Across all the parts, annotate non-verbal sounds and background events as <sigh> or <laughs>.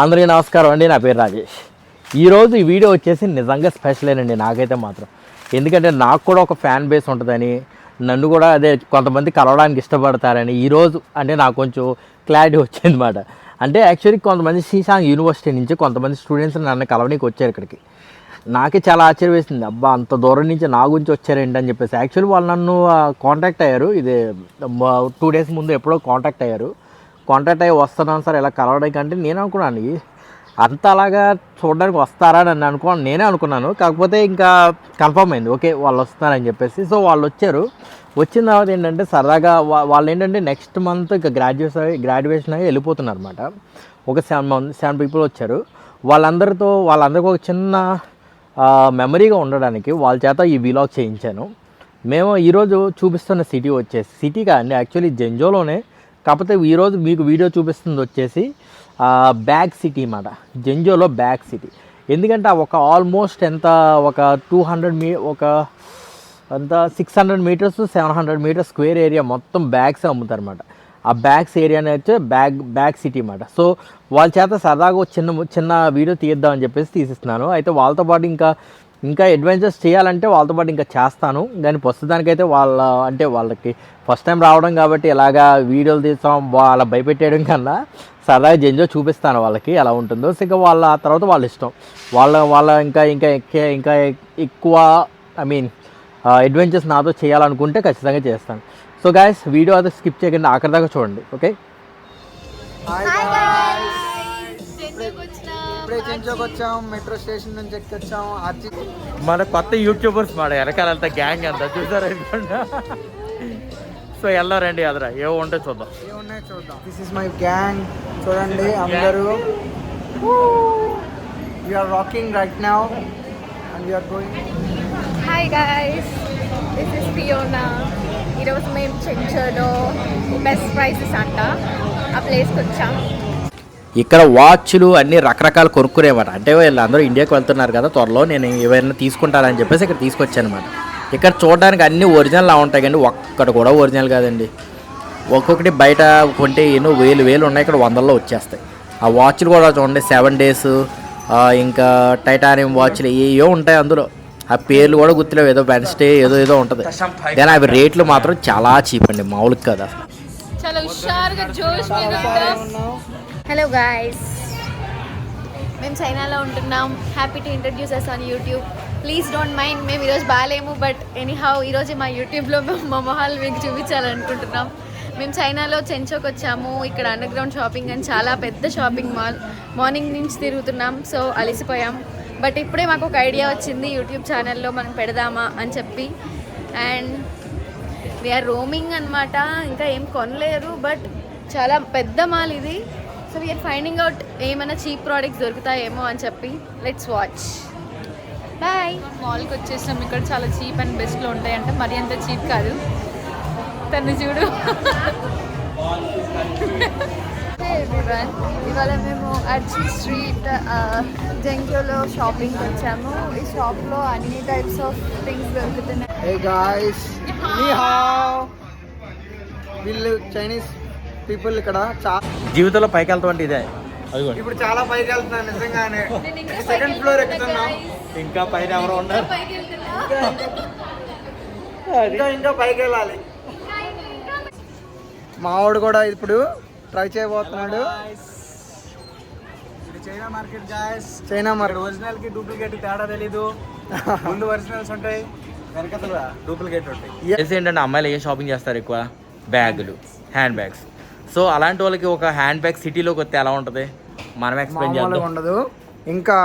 అందరికీ నమస్కారం అండి నా పేరు రాజేష్. ఈరోజు ఈ వీడియో వచ్చేసి నిజంగా స్పెషలేనండి నాకైతే మాత్రం. ఎందుకంటే నాకు కూడా ఒక ఫ్యాన్ బేస్ ఉంటుందని నన్ను కూడా అదే కొంతమంది కలవడానికి ఇష్టపడతారని ఈరోజు అంటే నాకు కొంచెం క్లారిటీ వచ్చిందన్నమాట. అంటే యాక్చువల్లీ కొంతమంది శ్రీశాంగ్ యూనివర్సిటీ నుంచి కొంతమంది స్టూడెంట్స్ నన్ను కలవడానికి వచ్చారు ఇక్కడికి. నాకే చాలా ఆశ్చర్యం వేసింది అబ్బా అంత దూరం నుంచి నా గురించి వచ్చారేంటి అని చెప్పేసి. యాక్చువల్లీ వాళ్ళు నన్ను కాంటాక్ట్ అయ్యారు. ఇది టూ డేస్ ముందు ఎప్పుడో కాంటాక్ట్ అయ్యారు. కాంటాక్ట్ అయ్యి వస్తున్నాను సార్ ఇలా కలవడానికి అంటే నేను అనుకున్నాను. అంత అలాగా చూడడానికి వస్తారా అని అనుకో నేనే అనుకున్నాను. కాకపోతే ఇంకా కన్ఫర్మ్ అయింది ఓకే వాళ్ళు వస్తున్నారని చెప్పేసి. సో వాళ్ళు వచ్చారు. వచ్చిన తర్వాత ఏంటంటే సరదాగా వాళ్ళు ఏంటంటే నెక్స్ట్ మంత్ ఇంకా గ్రాడ్యుయేషన్ అయ్యి గ్రాడ్యుయేషన్ అయ్యి వెళ్ళిపోతున్నారు అనమాట ఒక సెవెన్ మంత్ సెవెన్ పీపుల్ వచ్చారు. వాళ్ళందరితో వాళ్ళందరికీ ఒక చిన్న మెమరీగా ఉండడానికి వాళ్ళ చేత ఈ విలాగ్ చేయించాను. మేము ఈరోజు చూపిస్తున్న సిటీ వచ్చేసి సిటీ కానీ యాక్చువల్లీ జెంజోలోనే కాకపోతే ఈరోజు మీకు వీడియో చూపిస్తుంది వచ్చేసి బ్యాగ్ సిటీ అన్నమాట జెంజోలో బ్యాగ్ సిటీ. ఎందుకంటే ఒక ఆల్మోస్ట్ ఎంత ఒక టూ హండ్రెడ్ మీ ఒక అంత six hundred metres seven hundred metres square area మొత్తం బ్యాగ్స్ అమ్ముతారు అనమాట ఆ బ్యాగ్స్ ఏరియా వచ్చే బ్యాగ్ బ్యాగ్ సిటీ అన్నమాట సో వాళ్ళ చేత సరదాగా చిన్న చిన్న వీడియో తీద్దామని చెప్పేసి తీసిస్తున్నాను. అయితే వాళ్ళతో పాటు ఇంకా ఇంకా అడ్వెంచర్స్ చేయాలంటే వాళ్ళతో పాటు ఇంకా చేస్తాను. కానీ ప్రస్తుతానికైతే వాళ్ళ అంటే వాళ్ళకి ఫస్ట్ టైం రావడం కాబట్టి ఇలాగా వీడియోలు తీస్తాం వాళ్ళ భయపెట్టేయడం కన్నా సరదాగా జెంజో చూపిస్తాను వాళ్ళకి ఎలా ఉంటుందో. సో ఇంకా వాళ్ళ ఆ తర్వాత వాళ్ళ ఇష్టం. వాళ్ళ వాళ్ళ ఇంకా ఇంకా ఎక్కే ఇంకా ఎక్కువ ఐ మీన్ అడ్వెంచర్స్ నాతో చేయాలనుకుంటే ఖచ్చితంగా చేస్తాను. సో గాయస్ వీడియో అయితే స్కిప్ చేయకుండా ఆఖరి దాకా చూడండి. ఓకే చెంచోకి వచ్చాం మెట్రో స్టేషన్ నుంచి ఎక్కొచ్చాం అర్జి మన కొత్త యూట్యూబర్స్ మాట వెనకాలంతా గ్యాంగ్ అంతా చూసారు సో వెళ్ళారండి అదరా ఏవో ఉంటే చూద్దాం. ఏమున్నాయి చూద్దాం. దిస్ ఇస్ మై గ్యాంగ్ చూడండి అందరూ. We are rocking right now and we are going hi guys this is Fiona ఈరోజు మేము చెంచోలో బెస్ట్ ప్రైసెస్ అంట. ఆ ప్లేస్కి వచ్చాం ఇక్కడ వాచ్లు అన్ని రకరకాలు కొనుక్కునేమాట అంటే వీళ్ళందరూ ఇండియాకి వెళ్తున్నారు కదా త్వరలో నేను ఏవైనా తీసుకుంటానని చెప్పేసి ఇక్కడ తీసుకొచ్చాను అనమాట ఇక్కడ చూడడానికి అన్ని ఒరిజినల్ లా ఉంటాయి కానీ ఒక్కటి కూడా ఒరిజినల్ కాదండి. ఒక్కొక్కటి బయట కొంటే ఎన్నో వేలు వేలు ఉన్నాయి ఇక్కడ వందల్లో వచ్చేస్తాయి. ఆ వాచ్లు కూడా చూడండి సెవెన్ డేస్ ఇంకా టైటానియం వాచ్లు ఏవో ఉంటాయి అందులో. ఆ పేర్లు కూడా గుర్తులేవు ఏదో వెన్స్డే ఏదో ఏదో ఉంటుంది. కానీ అవి రేట్లు మాత్రం చాలా చీప్ అండి మామూలుగా కదా చాలా హుషారుగా జోష్ మీద హలో గాయస్ మేము చైనాలో ఉంటున్నాం. Happy to introduce us on YouTube please don't mind మేము ఈరోజు బాగాలేము బట్ ఎనీహౌ ఈరోజు మా యూట్యూబ్లో మేము మా మొహాలు మీకు చూపించాలనుకుంటున్నాం. మేము చైనాలో చెంచోకి వచ్చాము. ఇక్కడ అండర్ గ్రౌండ్ షాపింగ్ అని చాలా పెద్ద షాపింగ్ మాల్ మార్నింగ్ నుంచి తిరుగుతున్నాం సో అలసిపోయాం. బట్ ఇప్పుడే మాకు ఒక ఐడియా వచ్చింది యూట్యూబ్ ఛానల్లో మనం పెడదామా అని చెప్పి. అండ్ వీఆర్ రోమింగ్ అనమాట ఇంకా ఏం కొనలేరు బట్ చాలా పెద్ద మాల్ ఇది. So we are finding out ఏమైనా చీప్ ప్రోడక్ట్స్ దొరుకుతాయేమో అని చెప్పి లెట్స్ వాచ్ బాయ్ మాల్కి వచ్చేసాం ఇక్కడ చాలా చీప్ అండ్ బెస్ట్లో ఉంటాయంటే. మరీ అంత చీప్ కాదు. తను చూడు. ఎవ్రీవన్ ఇవాళ మేము అర్జీ స్ట్రీట్ జంక్యోలో షాపింగ్కి వచ్చాము. ఈ షాప్లో అన్ని టైప్స్ ఆఫ్ థింగ్స్ దొరుకుతున్నాయి. వీళ్ళు చైనీస్ <laughs> పీపుల్ ఇక్కడ చా- జీవితంలో పైకి వెళ్తామంటే ఇదే. ఇప్పుడు చాలా పైకి వెళ్తున్నాను నిజంగానే. సెకండ్ ఫ్లోర్ ఎక్కుతున్నాం. ఇంకా పైన ఎవరో ఉన్నారు. ఇంకా ఇంకా పైకి వెళ్ళాలి. మావాడు కూడా ఇప్పుడు ట్రై చేయబోతున్నాడు. China market guys China market. ఒరిజినల్కి duplicate తేడా తెలీదు. ముందు ఒరిజినల్స్ ఉంటాయి వెనకతల డూప్లికేట్ ఉంటాయి. తెలిసి ఏంటంటే అమ్మాయిలు ఏం షాపింగ్ చేస్తారు ఎక్కువ? బ్యాగులు హ్యాండ్ బ్యాగ్స్ సో అలాంటి వాళ్ళకి ఒక హ్యాండ్ బ్యాగ్ సిటీలోకి వస్తే ఎలా ఉంటుంది? మనం ఎక్స్ప్లెయిన్ చేయాలి ఉండదు. ఇంకా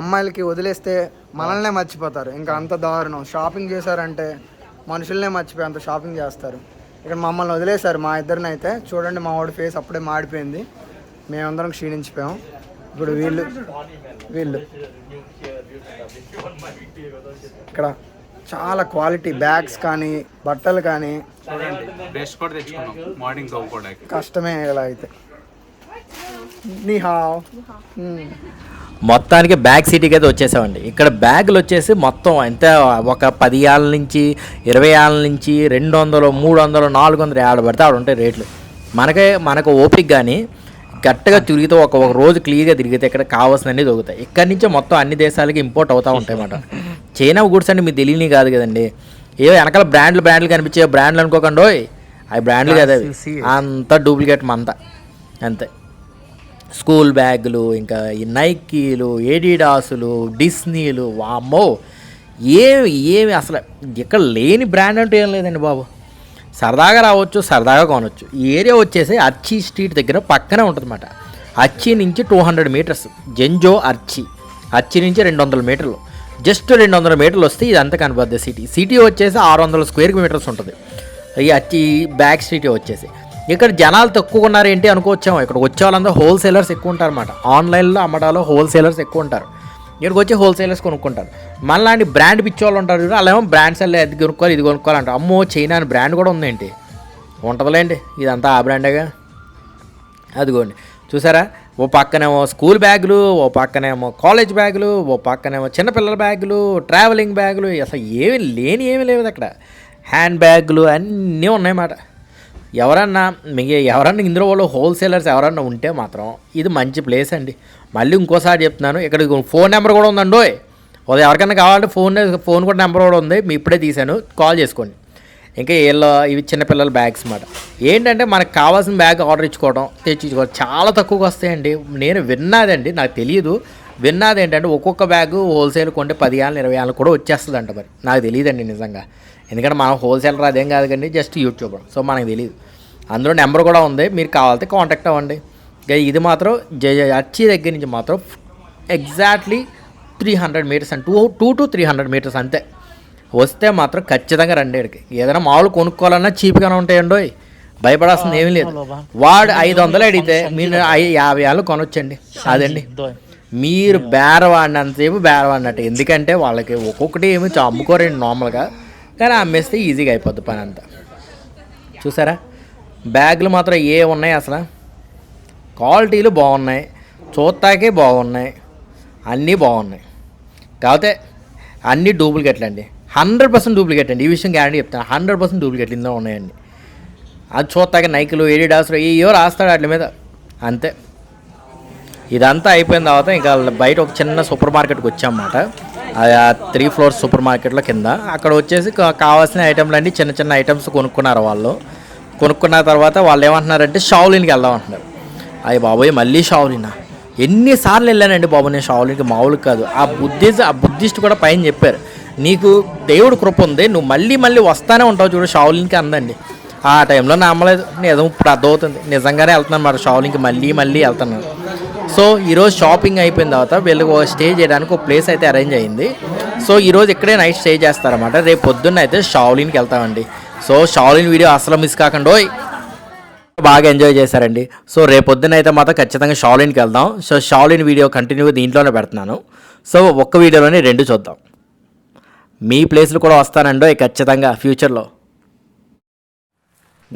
అమ్మాయిలకి వదిలేస్తే మనల్నే మర్చిపోతారు. ఇంకా అంత దారుణం. షాపింగ్ చేశారంటే మనుషుల్నే మర్చిపోయి అంత షాపింగ్ చేస్తారు. ఇక్కడ మమ్మల్ని వదిలేశారు మా ఇద్దరిని అయితే. చూడండి మా వాడి ఫేస్ అప్పుడే మాడిపోయింది. మేమందరం క్షీణించిపోయాం. ఇప్పుడు వీళ్ళు వీళ్ళు. ఇక్కడ చాలా క్వాలిటీ బ్యాగ్స్ కానీ బట్టలు కానీ. చూడండి బ్రష్ కూడా తెచ్చుకున్నాం. మార్నింగ్ తవ్వుకోవడానికి కష్టమే ఇలా అయితే. మొత్తానికి బ్యాగ్ సిటీకి అయితే వచ్చేసామండి. ఇక్కడ బ్యాగులు వచ్చేసి మొత్తం ఎంత? ఒక పది ఏళ్ళ నుంచి ఇరవై ఏళ్ళ నుంచి రెండు వందలు మూడు వందలు నాలుగు వందలు పడితే ఆడ ఉంటాయి రేట్లు. మనకే మనకు ఓపిక కానీ గట్టిగా తిరిగితే ఒక ఒక రోజు క్లియర్గా తిరిగితే ఇక్కడ కావాల్సినవి దొరుకుతాయి. ఇక్కడి నుంచే మొత్తం అన్ని దేశాలకి ఇంపోర్ట్ అవుతూ ఉంటాయి అన్నమాట. చైనా గుడ్స్ అంటే మీకు తెలియని కాదు కదండి. ఏవో వెనకాల బ్రాండ్లు బ్రాండ్లు కనిపించే బ్రాండ్లు అనుకోకండి అవి బ్రాండ్లు కదా అవి. అంతా డూప్లికేట్ మంత అంతే. స్కూల్ బ్యాగులు ఇంకా ఈ నైకీలు ఏడిడాసులు డిస్నీలు వామ్మో. ఏమి ఏమి అసలు ఇక్కడ లేని బ్రాండ్ అంటూ ఏం లేదండి బాబు. సరదాగా రావచ్చు సరదాగా కొనవచ్చు ఈ ఏరియా వచ్చేసి అర్చి స్ట్రీట్ దగ్గర పక్కనే ఉంటుందన్నమాట. అచ్చి నుంచి టూ హండ్రెడ్ మీటర్స్ జెంజో అర్చి. అచ్చి నుంచి రెండు వందల మీటర్లు. జస్ట్ రెండు వందల మీటర్లు వస్తే ఇదంతా కనపద్ది సిటీ. సిటీ వచ్చేసి ఆరు వందల స్క్వేర్ మీటర్స్ ఉంటుంది. ఈ అచ్చి బ్యాక్ స్ట్రీట్ వచ్చేసి. ఇక్కడ జనాలు తక్కువ ఉన్నారు ఏంటి అనుకోవచ్చాము. ఇక్కడ వచ్చే వాళ్ళందరూ హోల్సేలర్స్ ఎక్కువ ఉంటారు అనమాట ఆన్లైన్లో అమ్మడాలో హోల్సేలర్స్ ఎక్కువ ఉంటారు. ఇక్కడికి వచ్చి హోల్సేలర్స్ కొనుక్కుంటారు. మనలాంటి బ్రాండ్ పిచ్చోళ్ళు ఉంటారు చూడు అలా బ్రాండ్స్ వెళ్ళి అది కొనుక్కోవాలి ఇది కొనుక్కోవాలంటారు. అమ్మో చైనా అని బ్రాండ్ కూడా ఉందేంటి? ఉంటుందిలేండి ఇదంతా ఆ బ్రాండేగా. అదిగోండి చూసారా? ఓ పక్కనేమో స్కూల్ బ్యాగులు ఓ పక్కనేమో కాలేజ్ బ్యాగులు ఓ పక్కనేమో చిన్నపిల్లల బ్యాగులు ట్రావెలింగ్ బ్యాగులు అసలు ఏమి లేని ఏమీ లేవు అక్కడ. హ్యాండ్ బ్యాగులు అన్నీ ఉన్నాయన్నమాట. ఎవరన్నా మీకు ఎవరన్నా ఇందులో వాళ్ళు హోల్సేలర్స్ ఎవరన్నా ఉంటే మాత్రం ఇది మంచి ప్లేస్ అండి. మళ్ళీ ఇంకోసారి చెప్తున్నాను ఇక్కడ ఫోన్ నెంబర్ కూడా ఉందండి ఓయ్. ఎవరికైనా కావాలంటే ఫోన్ ఫోన్ కూడా నెంబర్ కూడా ఉంది. మీ ఇప్పుడే తీశాను. కాల్ చేసుకోండి. ఇంకా వీళ్ళ ఇవి చిన్నపిల్లల బ్యాగ్స్ అన్నమాట ఏంటంటే మనకు కావాల్సిన బ్యాగ్ ఆర్డర్ ఇచ్చుకోవడం తెచ్చించుకోవడం చాలా తక్కువగా వస్తాయండి. నేను విన్నాదండి నాకు తెలియదు విన్నాది ఏంటంటే ఒక్కొక్క బ్యాగ్ హోల్సేల్ కొంటే పది ఏళ్ళు ఇరవై ఏళ్ళు కూడా వచ్చేస్తుందంట మరి. నాకు తెలియదండి నిజంగా. ఎందుకంటే మనం హోల్సేలర్ అదేం కాదు కానీ జస్ట్ యూట్యూబర్. సో మనకు తెలియదు అందులో నెంబర్ కూడా ఉంది. మీరు కావాలంటే కాంటాక్ట్ అవ్వండి. ఇంకా ఇది మాత్రం జ అచ్చి దగ్గర నుంచి మాత్రం exactly three hundred metres and two two to three hundred metres అంతే. వస్తే మాత్రం ఖచ్చితంగా రండి ఇక్కడికి ఏదైనా మామూలు కొనుక్కోవాలన్నా చీప్గానే ఉంటాయండి. భయపడాల్సింది ఏమీ లేదు. వాడు ఐదు వందలు అడిగితే మీరు యాభై ఏళ్ళు కొనొచ్చండి. అదండి. మీరు బేరవాడినంతసేపు బేరవాడినట్టు. ఎందుకంటే వాళ్ళకి ఒక్కొక్కటి ఏమి అమ్ముకోరండి నార్మల్గా. కానీ అమ్మేస్తే ఈజీగా అయిపోద్ది పని అంతా. చూసారా? బ్యాగులు మాత్రం ఏ ఉన్నాయి అసలు? క్వాలిటీలు బాగున్నాయి. చూస్తాకే బాగున్నాయి. అన్నీ బాగున్నాయి. కాకపోతే అన్నీ డూప్లికేట్లు అండి. హండ్రెడ్ పర్సెంట్ డూప్లికేట్ అండి. ఈ విషయం గ్యారంటీ చెప్తాను హండ్రెడ్ పర్సెంట్ డూప్లికేట్లు ఇందులో ఉన్నాయండి. అది చూస్తాక నైకులు ఎడిడాస్ ఏయో రాస్తాడు వాటి మీద. అంతే. ఇదంతా అయిపోయిన తర్వాత ఇంకా బయట ఒక చిన్న సూపర్ మార్కెట్కి వచ్చామన్నమాట. అది ఆ త్రీ ఫ్లోర్స్ సూపర్ మార్కెట్లో కింద. అక్కడ వచ్చేసి కావాల్సిన ఐటమ్లు అన్నీ చిన్న చిన్న ఐటమ్స్ కొనుక్కున్నారు వాళ్ళు. కొనుక్కున్న తర్వాత వాళ్ళు ఏమంటున్నారంటే షావులిన్కి వెళ్దాం అంటున్నారు. అయ్యి బాబోయ్ మళ్ళీ షావులినా? ఎన్నిసార్లు వెళ్ళానండి బాబు నేను షావులిన్కి మామూలు కాదు. ఆ బుద్ధిస్ట్ ఆ బుద్ధిస్ట్ కూడా పైన చెప్పారు. నీకు దేవుడు కృప ఉంది నువ్వు మళ్ళీ మళ్ళీ వస్తానే ఉంటావు చూడు షావులిన్కి అందండి. ఆ టైంలో నమ్మలేదు నిజం ఇప్పుడు అర్థమవుతుంది. నిజంగానే వెళ్తున్నాను మరి షావులిన్కి మళ్ళీ మళ్ళీ వెళ్తున్నాను. సో ఈరోజు షాపింగ్ అయిపోయిన తర్వాత వీళ్ళకి స్టే చేయడానికి ఒక ప్లేస్ అయితే అరేంజ్ అయింది. సో ఈరోజు ఇక్కడే నైట్ స్టే చేస్తారన్నమాట. రేపు పొద్దున్న అయితే షావులిన్కి వెళ్తామండి. సో షావులిన్ వీడియో అసలు మిస్ కాకుండా బాగా ఎంజాయ్ చేశారండి. సో రేపొద్దున అయితే మాత్రం ఖచ్చితంగా షాలిన్కి వెళ్దాం. సో షాలిన్ వీడియో కంటిన్యూగా దీంట్లోనే పెడుతున్నాను. సో ఒక్క వీడియోలోనే రెండు చూద్దాం. మీ ప్లేస్లు కూడా వస్తానండో ఖచ్చితంగా ఫ్యూచర్లో.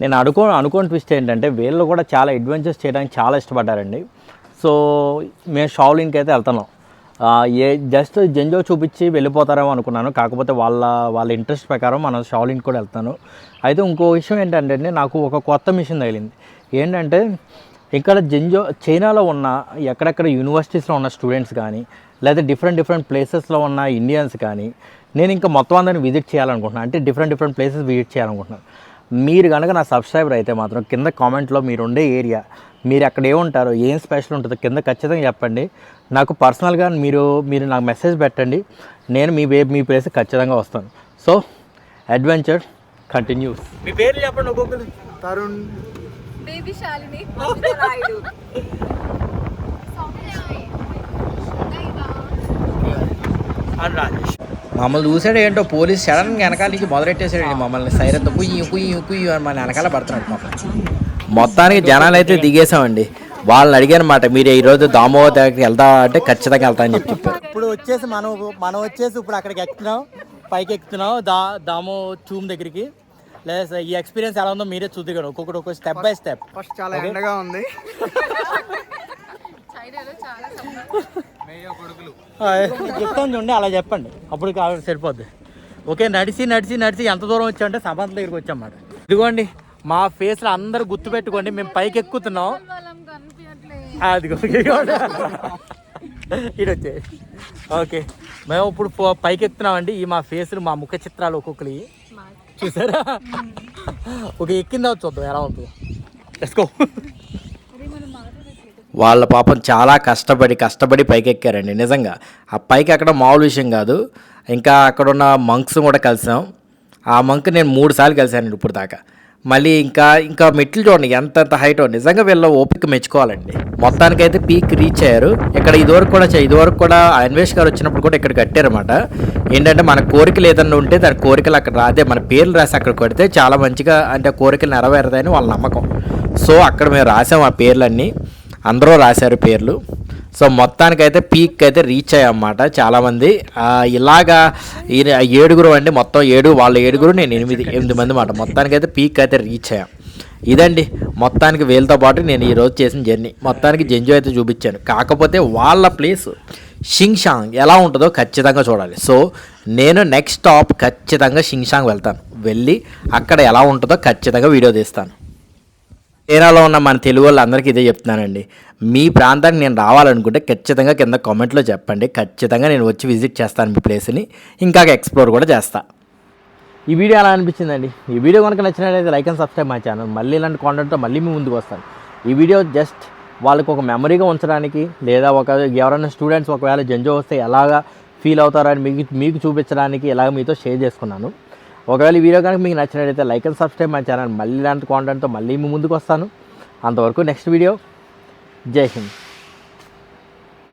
నేను అనుకో అనుకోని ట్విస్ట్ ఏంటంటే వీళ్ళు కూడా చాలా అడ్వెంచర్స్ చేయడానికి చాలా ఇష్టపడ్డారండి. సో మేము షావులిన్కి అయితే వెళ్తున్నాం. ఏ జస్ట్ జెంజో చూపించి వెళ్ళిపోతారేమో అనుకున్నాను. కాకపోతే వాళ్ళ వాళ్ళ ఇంట్రెస్ట్ ప్రకారం మనం షాలిన్ కూడా వెళ్తాను. అయితే ఇంకో విషయం ఏంటంటే నాకు ఒక కొత్త మిషన్ తగిలింది. ఏంటంటే ఇక్కడ జెంజో చైనాలో ఉన్న ఎక్కడెక్కడ యూనివర్సిటీస్లో ఉన్న స్టూడెంట్స్ కానీ లేదా డిఫరెంట్ డిఫరెంట్ ప్లేసెస్లో ఉన్న ఇండియన్స్ కానీ నేను ఇంకా మొత్తం అందరిని విజిట్ చేయాలనుకుంటున్నాను. అంటే డిఫరెంట్ డిఫరెంట్ ప్లేసెస్ విజిట్ చేయాలనుకుంటున్నాను. మీరు కనుక నా సబ్స్క్రైబర్ అయితే మాత్రం కింద కామెంట్లో మీరు ఉండే ఏరియా మీరు అక్కడ ఏముంటారో ఏం స్పెషల్ ఉంటుందో కింద ఖచ్చితంగా చెప్పండి. నాకు పర్సనల్గా మీరు మీరు నాకు మెసేజ్ పెట్టండి. నేను మీ వే మీ ప్లేస్ ఖచ్చితంగా వస్తాను. So adventure continuous. మీ పేర్లు చెప్పండి ఒక్కొక్కరు తరుణ్. బేబీ శాలిని రాయుడు <laughs> మమ్మల్ని చూసాడు ఏంటో పోలీస్ సడన్గా వెనకాల నుంచి మొదలెట్టేసాడండి మమ్మల్ని. సైరన్తో కుయ్యి కుయ్యి కుయ్యి అని మన వెనకాల పడుతున్నాడు పాపం మొత్తానికి జనాలు అయితే దిగేసామండి వాళ్ళని అడిగానమాట మీరు ఈరోజు దామోదర్ దగ్గరికి వెళ్తా అంటే ఖచ్చితంగా వెళ్తా అని చెప్పి చెప్పారు. ఇప్పుడు వచ్చేసి మనం మనం వచ్చేసి ఇప్పుడు అక్కడికి ఎక్కుతున్నాం పైకి ఎక్కుతున్నాం దా దామో చూమ్ దగ్గరికి. లేదా ఈ ఎక్స్పీరియన్స్ ఎలా ఉందో మీరే చూద్దరు. ఒక్కొక్కటి ఒక్కొక్క స్టెప్ బై స్టెప్ ఫస్ట్ చాలా ఎండగా ఉంది. <laughs> చెప్తాను చూడండి అలా చెప్పండి. అప్పుడు కావాలి సరిపోద్ది. ఓకే నడిచి నడిచి నడిచి ఎంత దూరం వచ్చామంటే సమంత దగ్గరికి వచ్చాం అన్నమాట ఇదిగోండి మా ఫేస్లో అందరూ గుర్తుపెట్టుకోండి మేము పైకి ఎక్కుతున్నాం. అదిగో ఇటు వచ్చే ఓకే మేము ఇప్పుడు పైకి ఎక్కుతున్నామండి. ఈ మా ఫేసులు మా ముఖ చిత్రాలు ఒక్కొక్కరి చూసారా? ఒక ఎక్కిందా చూద్దాం ఎలా ఉంటుందో. లెట్స్ గో వాళ్ళ పాపం చాలా కష్టపడి కష్టపడి పైకెక్కారండి. నిజంగా. ఆ పైకి ఎక్కడ మామూలు విషయం కాదు. ఇంకా అక్కడ ఉన్న మంక్స్ కూడా కలిసాం. ఆ మంక్ నేను మూడు సార్లు కలిశానండి ఇప్పుడు దాకా. మళ్ళీ ఇంకా ఇంకా మెట్లు చూడండి ఎంత ఎంత హైట్ నిజంగా వీళ్ళ ఓపిక మెచ్చుకోవాలండి. మొత్తానికైతే పీక్ రీచ్ అయ్యారు. ఇక్కడ ఇదివరకు కూడా ఇదివరకు కూడా అన్వేష్ గారు వచ్చినప్పుడు కూడా ఇక్కడ కట్టారన్నమాట. ఏంటంటే మన కోరికలు ఏదన్నా ఉంటే దాని కోరికలు అక్కడ రాదే. మన పేర్లు రాసి అక్కడ కొడితే చాలా మంచిగా అంటే కోరికలు నెరవేరదని వాళ్ళ నమ్మకం. సో అక్కడ మేము రాసాం ఆ పేర్లన్నీ. అందరూ రాశారు పేర్లు. సో మొత్తానికైతే పీక్ అయితే రీచ్ అయ్యామన్నమాట చాలామంది ఇలాగా ఏడుగురు అండి మొత్తం ఏడు వాళ్ళ ఏడుగురు నేను ఎనిమిది ఎనిమిది మంది మాట మొత్తానికైతే పీక్ అయితే రీచ్ అయ్యాం. ఇదండి మొత్తానికి వీళ్ళతో పాటు నేను ఈరోజు చేసిన జర్నీ మొత్తానికి జంజు అయితే చూపించాను. కాకపోతే వాళ్ళ ప్లేస్ షింగ్షాంగ్ ఎలా ఉంటుందో ఖచ్చితంగా చూడాలి. సో నేను నెక్స్ట్ స్టాప్ ఖచ్చితంగా షింగ్షాంగ్ వెళ్తాను. వెళ్ళి అక్కడ ఎలా ఉంటుందో ఖచ్చితంగా వీడియో తీస్తాను. చైనాలో ఉన్న మన తెలుగు వాళ్ళందరికీ ఇదే చెప్తున్నానండి. మీ ప్రాంతానికి నేను రావాలనుకుంటే ఖచ్చితంగా కింద కామెంట్లో చెప్పండి. ఖచ్చితంగా నేను వచ్చి విజిట్ చేస్తాను మీ ప్లేస్ని. ఇంకా ఎక్స్ప్లోర్ కూడా చేస్తా. ఈ వీడియో ఎలా అనిపించిందండి? ఈ వీడియో కనుక నచ్చినట్లయితే లైక్ అండ్ సబ్స్క్రైబ్ మా ఛానల్. మళ్ళీ ఇలాంటి కాంటెంట్తో మళ్ళీ మీ ముందుకు వస్తాను. ఈ వీడియో జస్ట్ వాళ్ళకు ఒక మెమరీగా ఉంచడానికి లేదా ఒక ఎవరైనా స్టూడెంట్స్ ఒకవేళ జంజో వస్తే ఎలాగా ఫీల్ అవుతారని మీకు మీకు చూపించడానికి ఇలాగ మీతో షేర్ చేసుకున్నాను. ఒకవేళ ఈ వీడియో కనుక మీకు నచ్చినట్లయితే లైక్ అండ్ సబ్స్క్రైబ్ మా ఛానల్. మళ్ళీ ఇలాంటి కాంటెంట్తో మళ్ళీ మీ ముందుకు వస్తాను. అంతవరకు నెక్స్ట్ వీడియో జై హింద్.